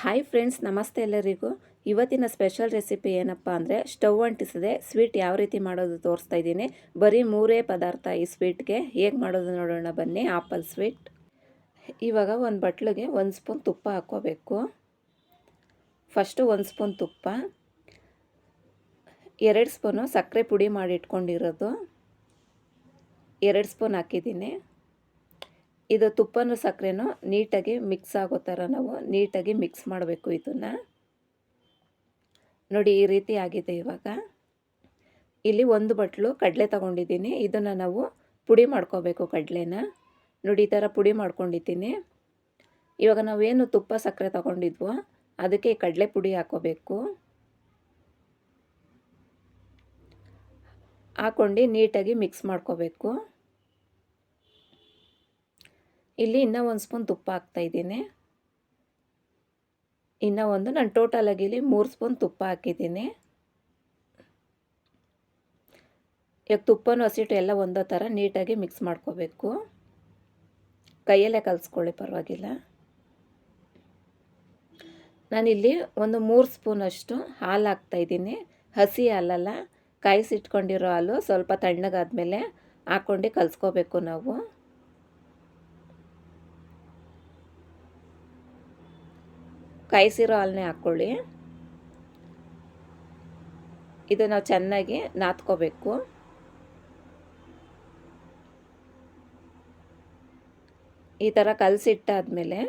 Hi friends ನಮಸ್ತೆ ಎಲ್ಲರಿಗೂ. ಇವತ್ತಿನ ಸ್ಪೆಷಲ್ ರೆಸಿಪಿ ಏನಪ್ಪ ಅಂದರೆ ಸ್ಟವ್ ಅಂಟಿಸದೆ. ಸ್ವೀಟ್ ಯಾವ ರೀತಿ ಮಾಡೋದು ತೋರಿಸ್ತಾ ಇದ್ದೀನಿ. ಬರೀ ಮೂರೇ ಪದಾರ್ಥ ಈ ಸ್ವೀಟ್ಗೆ ಹೇಗೆ ಮಾಡೋದು ನೋಡೋಣ ಬನ್ನಿ. ಆಪಲ್ ಸ್ವೀಟ್ ಇವಾಗ ಒಂದು ಬಟ್ಲಿಗೆ ಒಂದು ಸ್ಪೂನ್ ತುಪ್ಪ ಹಾಕ್ಕೋಬೇಕು. ಫಸ್ಟು ಒಂದು ಸ್ಪೂನ್ ತುಪ್ಪ. ಎರಡು ಸ್ಪೂನು ಸಕ್ಕರೆ ಪುಡಿ ಮಾಡಿ ಇಟ್ಕೊಂಡಿರೋದು. ಎರಡು ಸ್ಪೂನ್ ಹಾಕಿದ್ದೀನಿ. ಇದು ತುಪ್ಪನೂ ಸಕ್ಕರೆನೂ ನೀಟಾಗಿ ಮಿಕ್ಸ್ ಆಗೋ ಥರ ನಾವು ನೀಟಾಗಿ ಮಿಕ್ಸ್ ಮಾಡಬೇಕು ಇದನ್ನು. ನೋಡಿ, ಈ ರೀತಿ ಆಗಿದೆ ಇವಾಗ. ಇಲ್ಲಿ ಒಂದು ಬಟ್ಲು ಕಡಲೆ ತಗೊಂಡಿದ್ದೀನಿ. ಇದನ್ನು ನಾವು ಪುಡಿ ಮಾಡ್ಕೋಬೇಕು ಕಡಲೆನ. ನೋಡಿ, ಈ ಥರ ಪುಡಿ ಮಾಡ್ಕೊಂಡಿದ್ದೀನಿ. ಇವಾಗ ನಾವೇನು ತುಪ್ಪ ಸಕ್ಕರೆ ತಗೊಂಡಿದ್ವೋ ಅದಕ್ಕೆ ಕಡಲೆ ಪುಡಿ ಹಾಕೋಬೇಕು. ಹಾಕ್ಕೊಂಡು ನೀಟಾಗಿ ಮಿಕ್ಸ್ ಮಾಡ್ಕೋಬೇಕು. ಇಲ್ಲಿ ಇನ್ನೂ ಒಂದು ಸ್ಪೂನ್ ತುಪ್ಪ ಹಾಕ್ತಾಯಿದ್ದೀನಿ ಇನ್ನೂ ಒಂದು ನಾನು ಟೋಟಲಾಗಿ ಇಲ್ಲಿ ಮೂರು ಸ್ಪೂನ್ ತುಪ್ಪ ಹಾಕಿದ್ದೀನಿ. ಈಗ ತುಪ್ಪನೂ ಹಸಿಟ್ಟು ಎಲ್ಲ ಒಂದೋ ಥರ ನೀಟಾಗಿ ಮಿಕ್ಸ್ ಮಾಡ್ಕೋಬೇಕು. ಕೈಯಲ್ಲೇ ಕಲಿಸ್ಕೊಳ್ಳಿ ಪರವಾಗಿಲ್ಲ. ನಾನಿಲ್ಲಿ ಒಂದು ಮೂರು ಸ್ಪೂನಷ್ಟು ಹಾಲು ಹಾಕ್ತಾಯಿದ್ದೀನಿ ಹಸಿ ಹಾಲಲ್ಲ, ಕಾಯಿಸಿಟ್ಕೊಂಡಿರೋ ಹಾಲು ಸ್ವಲ್ಪ ತಣ್ಣಗಾದ್ಮೇಲೆ ಹಾಕ್ಕೊಂಡು ಕಲಿಸ್ಕೋಬೇಕು ನಾವು. ಕಾಯಿಸಿರೋ ಹಾಲನ್ನೇ ಹಾಕ್ಕೊಳ್ಳಿ. ಇದು ನಾವು ಚೆನ್ನಾಗಿ ನಾದ್ಕೋಬೇಕು ಈ ಥರ ಕಲಸಿಟ್ಟಾದ್ಮೇಲೆ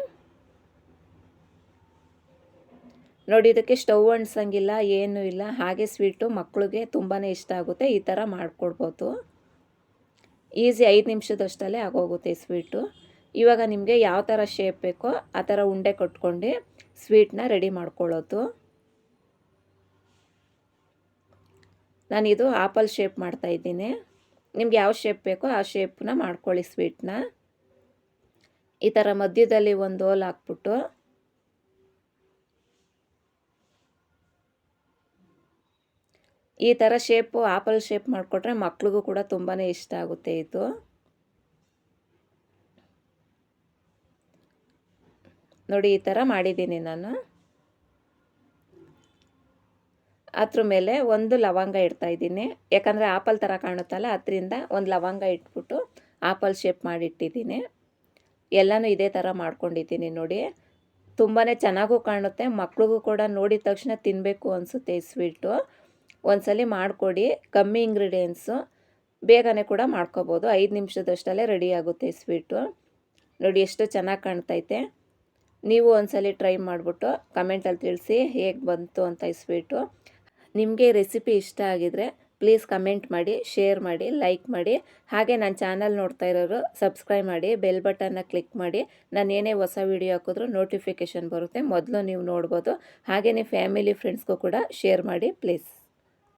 ನೋಡಿ ಇದಕ್ಕೆ ಸ್ಟವ್ ಅಂಟ್ಸಂಗಿಲ್ಲ, ಏನೂ ಇಲ್ಲ. ಹಾಗೆ ಸ್ವೀಟು ಮಕ್ಕಳಿಗೆ ತುಂಬಾ ಇಷ್ಟ ಆಗುತ್ತೆ. ಈ ಥರ ಮಾಡಿಕೊಡ್ಬೋದು. ಈಸಿ ಐದು ನಿಮಿಷದಷ್ಟಲ್ಲೇ ಆಗೋಗುತ್ತೆ ಸ್ವೀಟು. ಇವಾಗ ನಿಮಗೆ ಯಾವ ಥರ ಶೇಪ್ ಬೇಕೋ ಆ ಥರ ಉಂಡೆ ಕೊಟ್ಕೊಂಡು ಸ್ವೀಟ್ನ ರೆಡಿ ಮಾಡ್ಕೊಳ್ಳೋದು. ನಾನಿದು ಆಪಲ್ ಶೇಪ್ ಮಾಡ್ತಾಯಿದ್ದೀನಿ ನಿಮ್ಗೆ ಯಾವ ಶೇಪ್ ಬೇಕೋ ಆ ಶೇಪ್ನ ಮಾಡ್ಕೊಳ್ಳಿ ಸ್ವೀಟ್ನ ಈ ಥರ ಮಧ್ಯದಲ್ಲಿ ಒಂದು ಹೋಲ್ ಹಾಕ್ಬಿಟ್ಟು ಈ ಥರ ಶೇಪು ಆಪಲ್ ಶೇಪ್ ಮಾಡಿಕೊಟ್ರೆ ಮಕ್ಳಿಗೂ ಕೂಡ ತುಂಬಾ ಇಷ್ಟ ಆಗುತ್ತೆ ಇದು. ನೋಡಿ, ಈ ಥರ ಮಾಡಿದ್ದೀನಿ ನಾನು. ಅದ್ರ ಮೇಲೆ ಒಂದು ಲವಂಗ ಇಡ್ತಾ ಇದ್ದೀನಿ. ಯಾಕಂದರೆ ಆಪಲ್ ಥರ ಕಾಣುತ್ತಲ್ಲ, ಅದರಿಂದ ಒಂದು ಲವಂಗ ಇಟ್ಬಿಟ್ಟು ಆಪಲ್ ಶೇಪ್ ಮಾಡಿಟ್ಟಿದ್ದೀನಿ. ಎಲ್ಲನೂ ಇದೇ ಥರ ಮಾಡ್ಕೊಂಡಿದ್ದೀನಿ ನೋಡಿ. ತುಂಬಾ ಚೆನ್ನಾಗೂ ಕಾಣುತ್ತೆ. ಮಕ್ಳಿಗೂ ಕೂಡ ನೋಡಿದ ತಕ್ಷಣ ತಿನ್ನಬೇಕು ಅನಿಸುತ್ತೆ ಈ ಸ್ವೀಟು ಒಂದ್ಸಲಿ ಮಾಡಿಕೊಡಿ. ಕಮ್ಮಿ ಇಂಗ್ರೀಡಿಯೆಂಟ್ಸು ಬೇಗನೆ ಕೂಡ ಮಾಡ್ಕೋಬೋದು. ಐದು ನಿಮಿಷದಷ್ಟಲ್ಲೇ ರೆಡಿ ಆಗುತ್ತೆ ಈ ಸ್ವೀಟು ನೋಡಿ, ಎಷ್ಟು ಚೆನ್ನಾಗಿ ಕಾಣ್ತೈತೆ. ನೀವು ಒಂದ್ಸಲಿ ಟ್ರೈ ಮಾಡಿಬಿಟ್ಟು ಕಮೆಂಟಲ್ಲಿ ತಿಳಿಸಿ ಹೇಗೆ ಬಂತು ಅಂತ ಈ ನಿಮಗೆ ರೆಸಿಪಿ ಇಷ್ಟ ಆಗಿದರೆ ಪ್ಲೀಸ್ ಕಮೆಂಟ್ ಮಾಡಿ, ಶೇರ್ ಮಾಡಿ, ಲೈಕ್ ಮಾಡಿ. ಹಾಗೆ ನನ್ನ ಚಾನಲ್ ನೋಡ್ತಾ ಇರೋರು ಸಬ್ಸ್ಕ್ರೈಬ್ ಮಾಡಿ, ಬೆಲ್ ಬಟನ್ನ ಕ್ಲಿಕ್ ಮಾಡಿ. ನಾನು ಏನೇ ಹೊಸ ವೀಡಿಯೋ ಹಾಕಿದ್ರೂ ನೋಟಿಫಿಕೇಷನ್ ಬರುತ್ತೆ, ಮೊದಲು ನೀವು ನೋಡ್ಬೋದು. ಹಾಗೆಯೇ ಫ್ಯಾಮಿಲಿ, ಫ್ರೆಂಡ್ಸ್ಗೂ ಕೂಡ ಶೇರ್ ಮಾಡಿ, ಪ್ಲೀಸ್.